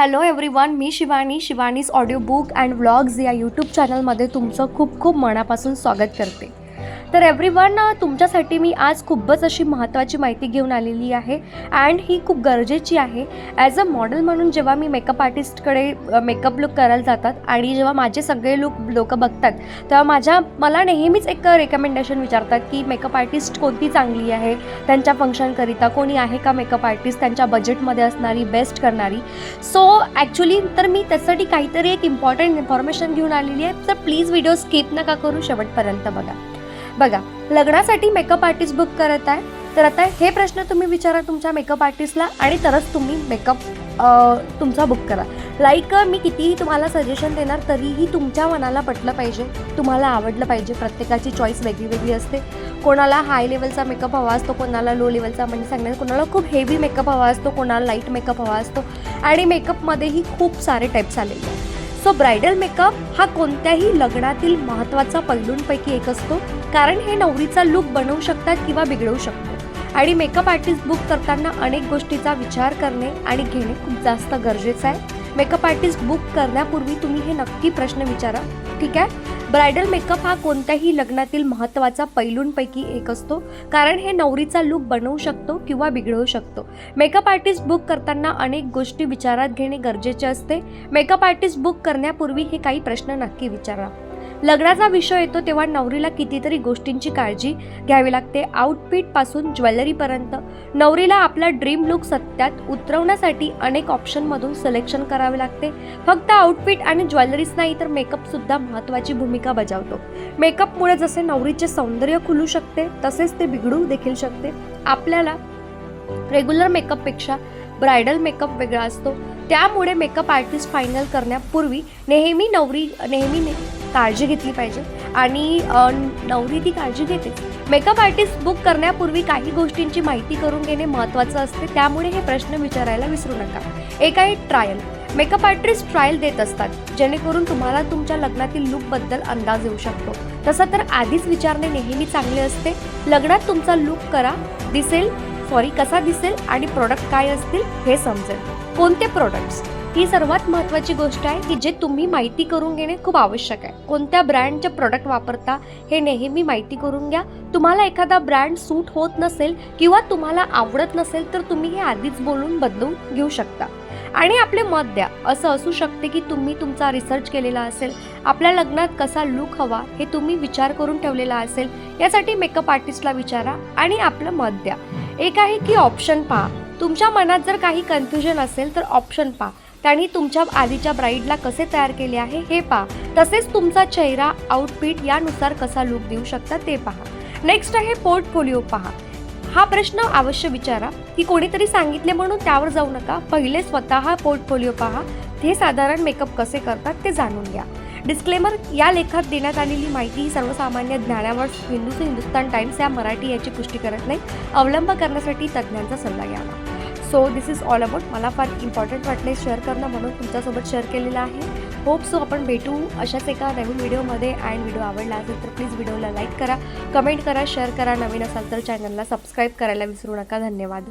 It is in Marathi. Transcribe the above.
Hello everyone me Shivani. Shivani's audio book and vlogs या यूट्यूब चॅनलमध्ये तुमचं खूप खूप मनापासून स्वागत करते. तर एव्हरीवन तुमच्यासाठी मी आज खूपच अशी महत्त्वाची माहिती घेऊन आलेली आहे. अँड ही खूप गरजेची आहे. ॲज अ मॉडेल म्हणून जेव्हा मी मेकअप आर्टिस्टकडे मेकअप लुक करायला जातात आणि जेव्हा माझे सगळे लुक लोक बघतात तेव्हा माझ्या मला नेहमीच एक रेकमेंडेशन विचारतात की मेकअप आर्टिस्ट कोणती चांगली आहे? त्यांच्या फंक्शनकरिता कोणी आहे का मेकअप आर्टिस्ट त्यांच्या बजेटमध्ये असणारी बेस्ट करणारी. सो ॲक्च्युली तर मी त्यासाठी काहीतरी एक इम्पॉर्टंट इन्फॉर्मेशन घेऊन आलेली आहे. तर प्लीज व्हिडिओ स्किप नका करू. शेवटपर्यंत बघा. बघा लग्नासाठी मेकअप आर्टिस्ट बुक करत आहे. तर आता हे प्रश्न तुम्ही विचारा तुमच्या मेकअप आर्टिस्टला आणि तरच तुम्ही मेकअप तुमचा बुक करा. लाईक मी कितीही तुम्हाला सजेशन देणार तरीही तुमच्या मनाला पटलं पाहिजे. तुम्हाला आवडलं पाहिजे. प्रत्येकाची चॉईस वेगळी वेगळी असते. कोणाला हाय लेवलचा मेकअप हवा असतो कोणाला लो लेवलचा म्हणजे सांगण्यात कोणाला खूप हेवी मेकअप हवा असतो कोणाला लाइट मेकअप हवा असतो. आणि मेकअपमध्येही खूप सारे टाईप्स आलेले आहेत सो ब्रायडल मेकअप हा कोणत्याही लग्नातील महत्त्वाचा पैलूंपैकी एक असतो. कारण हे नवरीचा लुक बनवू शकतात किंवा बिघडवू शकतो आणि मेकअप आर्टिस्ट बुक करताना अनेक गोष्टीचा विचार करणे आणि घेणे खूप जास्त गरजेचं आहे. मेकअप आर्टिस्ट बुक करण्यापूर्वी तुम्ही हे नक्की प्रश्न विचारा. ठीक आहे? ब्रायडल मेकअप हा कोणत्याही लग्नातील महत्त्वाचा पैलूंपैकी एक असतो कारण हे नवरीचा लुक बनवू शकतो किंवा बिघडवू शकतो. मेकअप आर्टिस्ट बुक करताना अनेक गोष्टी विचारात घेणे गरजेचे असते. मेकअप आर्टिस्ट बुक करण्यापूर्वी हे काही प्रश्न नक्की विचारा. लग्नाचा विषय येतो तेव्हा नवरीला कितीतरी गोष्टींची काळजी घ्यावी लागते. आउटफिटपासून ज्वेलरीपर्यंत नवरीला आपला ड्रीम लुक सत्यात उतरवण्यासाठी अनेक ऑप्शनमधून सिलेक्शन करावे लागते. फक्त आउटफिट आणि ज्वेलरीच नाही तर मेकअपसुद्धा महत्त्वाची भूमिका बजावतो. मेकअपमुळे जसे नवरीचे सौंदर्य खुलू शकते तसेच ते बिघडू देखील शकते. आपल्याला रेग्युलर मेकअपपेक्षा ब्रायडल मेकअप वेगळा असतो. त्यामुळे मेकअप आर्टिस्ट फायनल करण्यापूर्वी नेहमी नवरी नेहमी ने काळजी घेतली पाहिजे. आणि नवरी ती काळजी घेते मेकअप आर्टिस्ट बुक करण्यापूर्वी काही गोष्टींची माहिती करून घेणे महत्त्वाचं असते. त्यामुळे हे प्रश्न विचारायला विसरू नका. एक आहे ट्रायल मेकअप आर्टिस्ट ट्रायल देत असतात. जेणेकरून तुम्हाला तुमच्या लग्नातील लुकबद्दल अंदाज येऊ शकतो. तसं तर आधीच विचारणे नेहमी चांगले असते. लग्नात तुमचा लुक करा दिसेल सॉरी कसा दिसेल आणि प्रोडक्ट काय असतील हे समजेल. कोणते प्रोडक्ट्स ही सर्वात महत्त्वाची गोष्ट आहे की जे तुम्ही माहिती करून घेणे खूप आवश्यक आहे. कोणत्या ब्रँडचे प्रोडक्ट वापरता हे नेहमी माहिती करून घ्या. तुम्हाला एखादा ब्रँड सूट होत नसेल किंवा तुम्हाला आवडत नसेल तर तुम्ही हे आधीच बोलून बदलून घेऊ शकता. आणि आपले मत द्या. असं असू शकते की तुम्ही तुमचा रिसर्च केलेला असेल आपल्या लग्नात कसा लुक हवा हे तुम्ही विचार करून ठेवलेला असेल यासाठी मेकअप आर्टिस्टला विचारा आणि आपलं मत द्या. एक आहे की ऑप्शन पहा. तुमच्या मनात जर काही कन्फ्युजन असेल तर ऑप्शन पहा. त्यांनी तुमच्या आधीच्या ब्राईडला कसे तयार केले आहे हे पहा. तसेच तुमचा चेहरा आउटफिट यानुसार कसा लुक देऊ शकता ते पहा. नेक्स्ट आहे पोर्टफोलिओ पहा. हा प्रश्न अवश्य विचारा. की कोणीतरी सांगितले म्हणून त्यावर जाऊ नका. पहिले स्वतः पोर्टफोलिओ पहा. ते साधारण मेकअप कसे करतात ते जाणून घ्या. डिस्क्लेमर या लेखात देण्यात आलेली माहिती ही सर्वसामान्य ज्ञानावर हिंदू हिंदुस्तान टाइम्स या मराठी याची पुष्टी करत नाही. अवलंब करण्यासाठी तज्ज्ञांचा सल्ला घ्यावा so this is all about मला फार इम्पॉर्टंट वाटले शेअर करणं म्हणून तुमच्यासोबत शेअर केलेलं आहे. होप सो आपण भेटू अशाच एका नवीन व्हिडिओमध्ये अँड व्हिडिओ आवडला असेल तर प्लीज व्हिडिओला लाईक करा कमेंट करा शेअर करा. नवीन असाल तर चॅनलला सबस्क्राईब करायला विसरू नका. धन्यवाद.